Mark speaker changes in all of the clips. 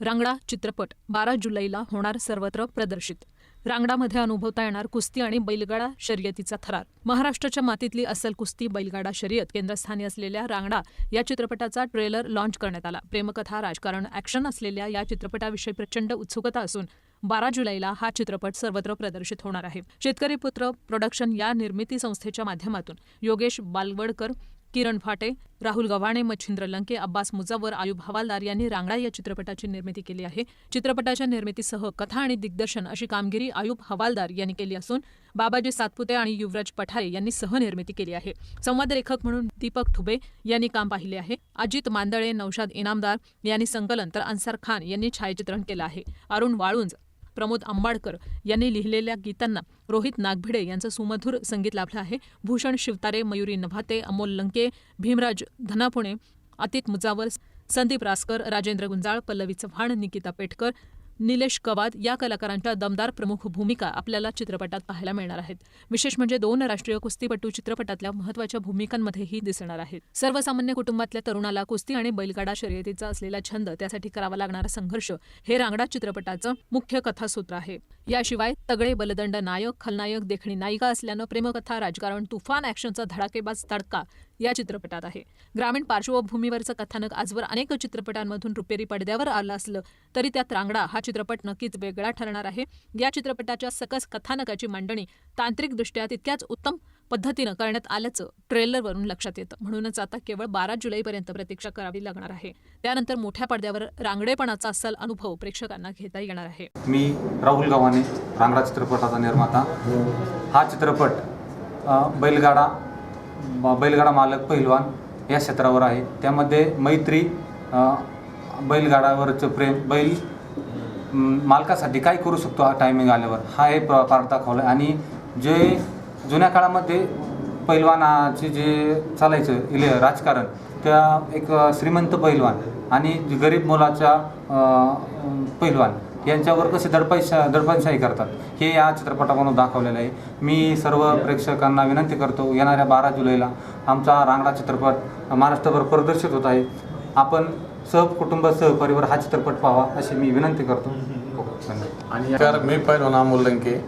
Speaker 1: रांगडा चित्रपट बारा जुलैला होणार सर्वत्र प्रदर्शित. रांगडामध्ये अनुभवता येणार कुस्ती आणि बैलगाडा शर्यतीचा थरार. महाराष्ट्राच्या मातीतली असल कुस्ती बैलगाडा शर्यत केंद्रस्थानी असलेल्या रांगडा या चित्रपटाचा ट्रेलर लॉन्च करण्यात आला. प्रेमकथा राजकारण ॲक्शन असलेल्या या चित्रपटाविषयी प्रचंड उत्सुकता असून बारा जुलैला हा चित्रपट सर्वत्र प्रदर्शित होणार आहे. शेतकरी पुत्र प्रोडक्शन या निर्मिती संस्थेच्या माध्यमातून योगेश बालवडकर किरण फाटे राहुल गव्हाणे मच्छिंद्र लंके अब्बास मुजावर आयुब हवालदार यांनी रांगडा या चित्रपटाची निर्मिती केली आहे. चित्रपटाच्या निर्मितीसह कथा आणि दिग्दर्शन अशी कामगिरी आयुब हवालदार यांनी केली असून बाबाजी सातपुते आणि युवराज पठारे यांनी सहनिर्मिती केली आहे. संवाद लेखक म्हणून दीपक ठुबे यांनी काम पाहिले आहे. अजित मांदळे नौशाद इनामदार यांनी संकलन तर अन्सार खान यांनी छायाचित्रण केलं आहे. अरुण वाळुंज प्रमोद आंबाडकर यांनी लिहिलेल्या गीतांना रोहित नागभिडे यांचं सुमधुर संगीत लाभलं आहे. भूषण शिवतारे मयुरी नभाते अमोल लंके भीमराज धनापुणे अतित मुजावर संदीप रासकर राजेंद्र गुंजाळ पल्लवी चव्हाण निकिता पेठकर निलेश कवाद या कलाकारांच्या दमदार प्रमुख भूमिका आपल्याला चित्रपटात पाहायला मिळणार आहेत. विशेष म्हणजे दोन राष्ट्रीय कुस्तीपटू चित्रपटातल्या महत्त्वाच्या भूमिकांमध्येही दिसणार आहेत. सर्वसामान्य कुटुंबातल्या तरुणाला कुस्ती आणि बैलगाडा शर्यतीचा असलेला छंद त्यासाठी करावा लागणारा संघर्ष हे रांगडा चित्रपटाचं मुख्य कथासूत्र आहे. याशिवाय तगडे बलदंड नायक खलनायक देखणी नायिका असल्यानं प्रेमकथा राजकारण तुफान ॲक्शनचा धडाकेबाज तडका या चित्रपटात आहे. ग्रामीण पार्श्वभूमीवरचं कथानक आजवर अनेक चित्रपटांमधून रुपेरी पडद्यावर आलं असलं तरी त्यात रांगडा हा चित्रपट नक्कीच वेगळा ठरणार आहे. या चित्रपटाच्या सकस कथानकाची मांडणी तांत्रिकदृष्ट्या तितक्याच उत्तम पद्धतीनं करण्यात आल्याचं ट्रेलरवरून लक्षात येतं. म्हणूनच आता केवळ बारा जुलैपर्यंत प्रतीक्षा करावी लागणार आहे. त्यानंतर मोठ्या पडद्यावर रांगडेपणाचा असल अनुभव प्रेक्षकांना घेता येणार आहे.
Speaker 2: मी राहुल गव्हाणे रांगडा चित्रपटाचा निर्माता. हा चित्रपट बैलगाडा बैलगाडा मालक पहिलवान या क्षेत्रावर आहे. त्यामध्ये मैत्री बैलगाडावरचं प्रेम बैल मालकासाठी काय करू शकतो हा टायमिंग आल्यावर? हा हे प- पार्ट दाखवला आहे. आणि जे जुन्या काळामध्ये पैलवानाचे जे चालायचं इले राजकारण त्या एक श्रीमंत पैलवान आणि गरीब मुलाच्या पैलवान यांच्यावर कसे दडपैशा दडपणशाही करतात हे या चित्रपटामधून दाखवलेलं आहे. मी सर्व प्रेक्षकांना विनंती करतो येणाऱ्या बारा जुलैला आमचा रांगडा चित्रपट महाराष्ट्रभर प्रदर्शित होत आहे. आपण सहकुटुंब सहपरिवार हा चित्रपट पाहावा अशी मी विनंती करतो.
Speaker 3: आणि मी पैलवान अमोल लंके.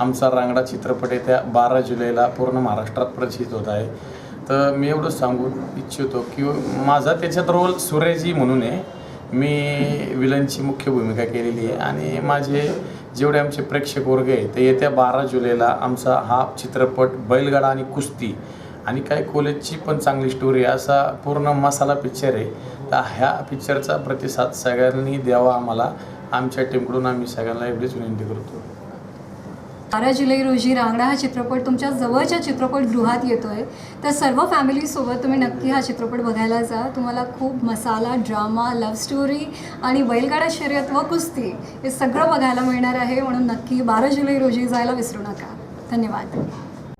Speaker 3: आमचा रांगडा चित्रपट येत्या बारा जुलैला पूर्ण महाराष्ट्रात प्रचित होत आहे. तर मी एवढं सांगू इच्छितो की माझा त्याच्यात रोल सुरेजी म्हणून आहे. मी विलनची मुख्य भूमिका केलेली आहे आणि माझे जेवढे आमचे प्रेक्षक वर्ग आहे ते येत्या बारा जुलैला आमचा हा चित्रपट बैलगाडा आणि कुस्ती आणि काय कॉलेजची पण चांगली स्टोरी आहे. असा पूर्ण मसाला पिक्चर आहे. तर ह्या पिक्चरचा प्रतिसाद सगळ्यांनी द्यावा आम्हाला. आमच्या टीमकडून आम्ही सगळ्यांना एवढीच विनंती करतो.
Speaker 4: बारा जुलै रोजी रांगडा हा चित्रपट तुमच्या जवळच्या चित्रपटगृहात येतोय. तर सर्व फॅमिलीसोबत तुम्ही नक्की हा चित्रपट बघायला जा. तुम्हाला खूप मसाला ड्रामा लव्ह स्टोरी आणि बैलगाडा शर्यत व कुस्ती हे सगळं बघायला मिळणार आहे. म्हणून नक्की बारा जुलै रोजी जायला विसरू नका. धन्यवाद.